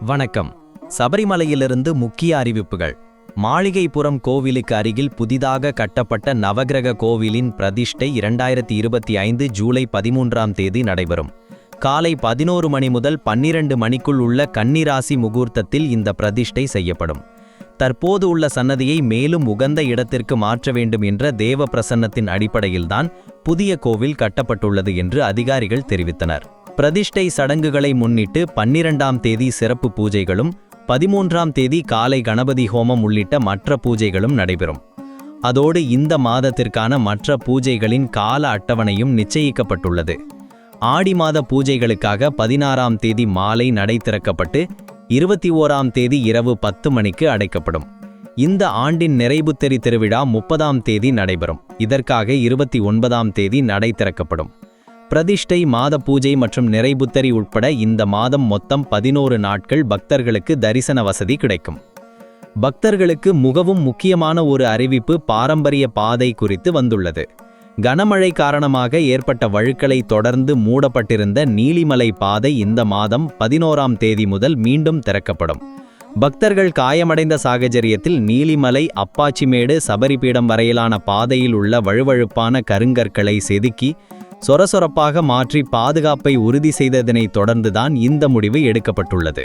வணக்கம். சபரிமலையிலிருந்து முக்கிய அறிவிப்புகள். மாளிகைப்புறம் கோவிலுக்கு அருகில் புதிதாக கட்டப்பட்ட நவக்கிரக கோவிலின் பிரதிஷ்டை இரண்டாயிரத்தி இருபத்தி ஐந்து ஜூலை பதிமூன்றாம் தேதி நடைபெறும். காலை பதினோரு மணி முதல் பன்னிரண்டு மணிக்குள் உள்ள கன்னிராசி முகூர்த்தத்தில் இந்த பிரதிஷ்டை செய்யப்படும். தற்போது உள்ள சன்னதியை மேலும் உகந்த இடத்திற்கு மாற்ற வேண்டும் என்ற தேவ பிரசன்னத்தின் அடிப்படையில்தான் புதிய கோவில் கட்டப்பட்டுள்ளது என்று அதிகாரிகள் தெரிவித்தனர். பிரதிஷ்டை சடங்குகளை முன்னிட்டு பன்னிரெண்டாம் தேதி சிறப்பு பூஜைகளும் பதிமூன்றாம் தேதி காலை கணபதி ஹோமம் உள்ளிட்ட மற்ற பூஜைகளும் நடைபெறும். அதோடு இந்த மாதத்திற்கான மற்ற பூஜைகளின் கால அட்டவணையும் நிச்சயிக்கப்பட்டுள்ளது. ஆடி மாத பூஜைகளுக்காக பதினாறாம் தேதி மாலை நடை திறக்கப்பட்டு இருபத்தி ஓராம் தேதி இரவு பத்து மணிக்கு அடைக்கப்படும். இந்த ஆண்டின் நிறைவுத்தெறி திருவிழா முப்பதாம் தேதி நடைபெறும். இதற்காக இருபத்தி ஒன்பதாம் தேதி நடை திறக்கப்படும். பிரதிஷ்டை மாத பூஜை மற்றும் நிறைபுத்தரி உட்பட இந்த மாதம் மொத்தம் பதினோரு நாட்கள் பக்தர்களுக்கு தரிசன வசதி கிடைக்கும். பக்தர்களுக்கு முகவும் முக்கியமான ஒரு அறிவிப்பு பாரம்பரிய பாதை குறித்து வந்துள்ளது. கனமழை காரணமாக ஏற்பட்ட வழுக்களை தொடர்ந்து மூடப்பட்டிருந்த நீலிமலை பாதை இந்த மாதம் பதினோராம் தேதி முதல் மீண்டும் திறக்கப்படும். பக்தர்கள் காயமடைந்த சாகச்சரியத்தில் நீலிமலை அப்பாச்சிமேடு சபரிபீடம் வரையிலான பாதையில் உள்ள வழுவழுப்பான கருங்கற்களை செதுக்கி சொரசொரப்பாக மாற்றி பாதுகாப்பை உறுதி செய்ததனை தொடர்ந்துதான் இந்த முடிவு எடுக்கப்பட்டுள்ளது.